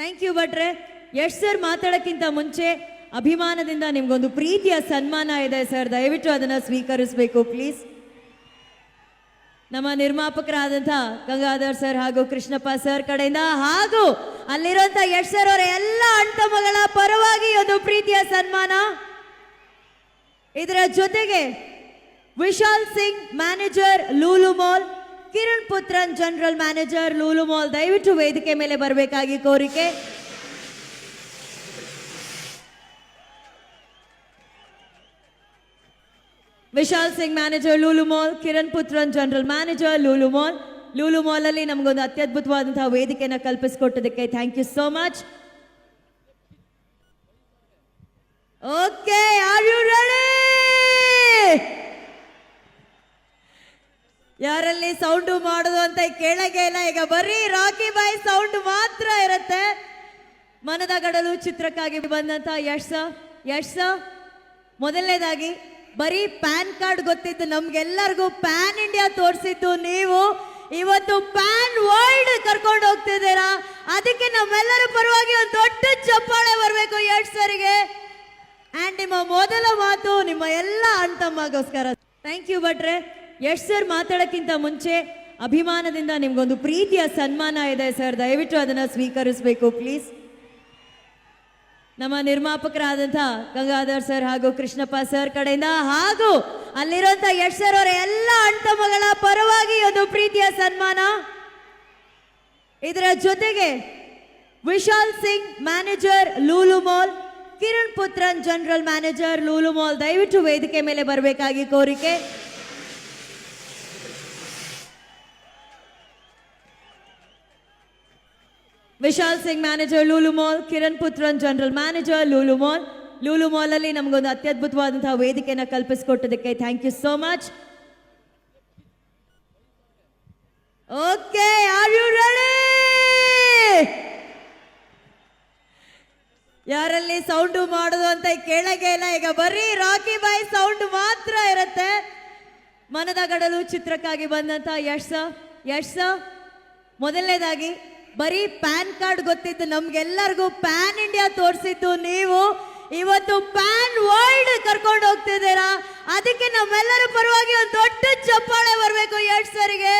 Thank you ಭಟ್ರೆ. Yash sir ಮಾತಾಡೋಕ್ಕಿಂತ ಮುಂಚೆ ಅಭಿಮಾನದಿಂದ ನಿಮ್ಗೊಂದು ಪ್ರೀತಿಯ ಸನ್ಮಾನ ಇದೆ ಸರ್. ದಯವಿಟ್ಟು ಅದನ್ನು ಸ್ವೀಕರಿಸಬೇಕು ಪ್ಲೀಸ್ ನಮ್ಮ ನಿರ್ಮಾಪಕರಾದಂಥ ಗಂಗಾಧರ್ ಸರ್ ಹಾಗೂ ಕೃಷ್ಣಪ್ಪ ಸರ್ ಕಡೆಯಿಂದ ಹಾಗೂ ಅಲ್ಲಿರುವಂತ ಯಶ್ ಸರ್ ಅವರ ಎಲ್ಲ ಅಣ್ತಮ್ಮಗಳ ಪರವಾಗಿ ಒಂದು ಪ್ರೀತಿಯ ಸನ್ಮಾನ. ಇದರ ಜೊತೆಗೆ Vishal Singh manager Lulu mall Kiran Puthran general manager Lulu mall, ದಯವಿಟ್ಟು ವೇದಿಕೆ ಮೇಲೆ ಬರಬೇಕಾಗಿ ಕೋರಿಕೆ. Vishal Singh manager Lulu mall, Kiran Puthran general manager Lulu mall. Lulu mall ಅಲ್ಲಿ ನಮಗೊಂದು ಅತ್ಯದ್ಭುತವಾದಂತಹ ವೇದಿಕೆನ ಕಲ್ಪಿಸಿಕೊಟ್ಟದಕ್ಕೆ thank you so much okay are you ready ಯಾರಲ್ಲಿ ಸೌಂಡು ಮಾಡೋದು ಅಂತ ಕೇಳಗೆ ಇಲ್ಲ. ಈಗ ಬರೀ ರಾಕಿ ಬಾಯ್ ಸೌಂಡ್ ಮಾತ್ರ ಇರುತ್ತೆ. ಮನದ ಗಡಲು ಚಿತ್ರಕ್ಕಾಗಿ ಬಂದಂತ ಯಶ್ ಯಶ್ ಮೊದಲನೇದಾಗಿ ಬರೀ ಪ್ಯಾನ್ ಕಾರ್ಡ್ ಗೊತ್ತಿತ್ತು ನಮ್ಗೆಲ್ಲರಿಗೂ ಪ್ಯಾನ್ ಇಂಡಿಯಾ ತೋರಿಸಿದ್ದು ನೀವು. ಇವತ್ತು ಪ್ಯಾನ್ ವರ್ಲ್ಡ್ ಕರ್ಕೊಂಡು ಹೋಗ್ತಿದ್ದೀರಾ? ಅದಕ್ಕೆ ನಮ್ಮೆಲ್ಲರ ಪರವಾಗಿ ಒಂದು ದೊಡ್ಡ ಚಪ್ಪಾಳೆ ಬರಬೇಕು ಯಶ್ ಸರಿಗೆ. ಆ್ಯಂಡ್ ನಿಮ್ಮ ಮೊದಲ ಮಾತು ನಿಮ್ಮ ಎಲ್ಲ ಅಣ್ತಮ್ಮಗೋಸ್ಕರ. ಥ್ಯಾಂಕ್ ಯು ಭಟ್ರೆ. ಯಶ್ ಸರ್, ಮಾತಾಡೋಕ್ಕಿಂತ ಮುಂಚೆ ಅಭಿಮಾನದಿಂದ ನಿಮ್ಗೊಂದು ಪ್ರೀತಿಯ ಸನ್ಮಾನ ಇದೆ ಸರ್. ದಯವಿಟ್ಟು ಅದನ್ನ ಸ್ವೀಕರಿಸಬೇಕು, ಪ್ಲೀಸ್. ನಮ್ಮ ನಿರ್ಮಾಪಕರಾದಂಥ ಗಂಗಾಧರ್ ಸರ್ ಹಾಗೂ ಕೃಷ್ಣಪ್ಪ ಸರ್ ಕಡೆಯಿಂದ ಹಾಗೂ ಅಲ್ಲಿರುವಂತ ಯಶ್ ಸರ್ ಅವರ, ಎಲ್ಲ ಅಣ್ತಮ್ಮಗಳ ಪರವಾಗಿ ಒಂದು ಪ್ರೀತಿಯ ಸನ್ಮಾನ. ಇದರ ಜೊತೆಗೆ Vishal Singh manager, Lulu mall, Kiran Puthran general manager, Lulu mall ದಯವಿಟ್ಟು ವೇದಿಕೆ ಮೇಲೆ ಬರಬೇಕಾಗಿ ಕೋರಿಕೆ. Vishal Singh manager Lulu mall, Kiran Puthran general manager Lulu mall. Lulu mall ಅಲ್ಲಿ ನಮಗೊಂದು ಅತ್ಯದ್ಭುತವಾದಂತಹ ವೇದಿಕೆನ ಕಲ್ಪಿಸಿಕೊಟ್ಟದಕ್ಕೆ thank you so much okay are you ready ಯಾರಲ್ಲಿ ಸೌಂಡು ಮಾಡೋದು ಅಂತ ಕೇಳಗೆ ಇಲ್ಲ. ಈಗ ಬರೀ ರಾಕಿ ಬಾಯ್ ಸೌಂಡ್ ಮಾತ್ರ ಇರುತ್ತೆ. ಮನದ ಗಡಲು ಚಿತ್ರಕ್ಕಾಗಿ ಬಂದಂತ ಯಶ್ ಯಶ್ ಮೊದಲನೇದಾಗಿ ಬರೀ ಪ್ಯಾನ್ ಕಾರ್ಡ್ ಗೊತ್ತಿತ್ತು, ನಮ್ಗೆಲ್ಲರಿಗೂ ಪ್ಯಾನ್ ಇಂಡಿಯಾ ತೋರಿಸಿದ್ದು ನೀವು ಇವತ್ತು ಪ್ಯಾನ್ ವರ್ಲ್ಡ್ ಕರ್ಕೊಂಡು ಹೋಗ್ತಿದ್ದೀರಾ? ಅದಕ್ಕೆ ನಮ್ಮೆಲ್ಲರ ಪರವಾಗಿ ಒಂದು ದೊಡ್ಡ ಚಪ್ಪಾಳೆ ಬರಬೇಕು ಎರಡ್ ಸರಿಗೆ.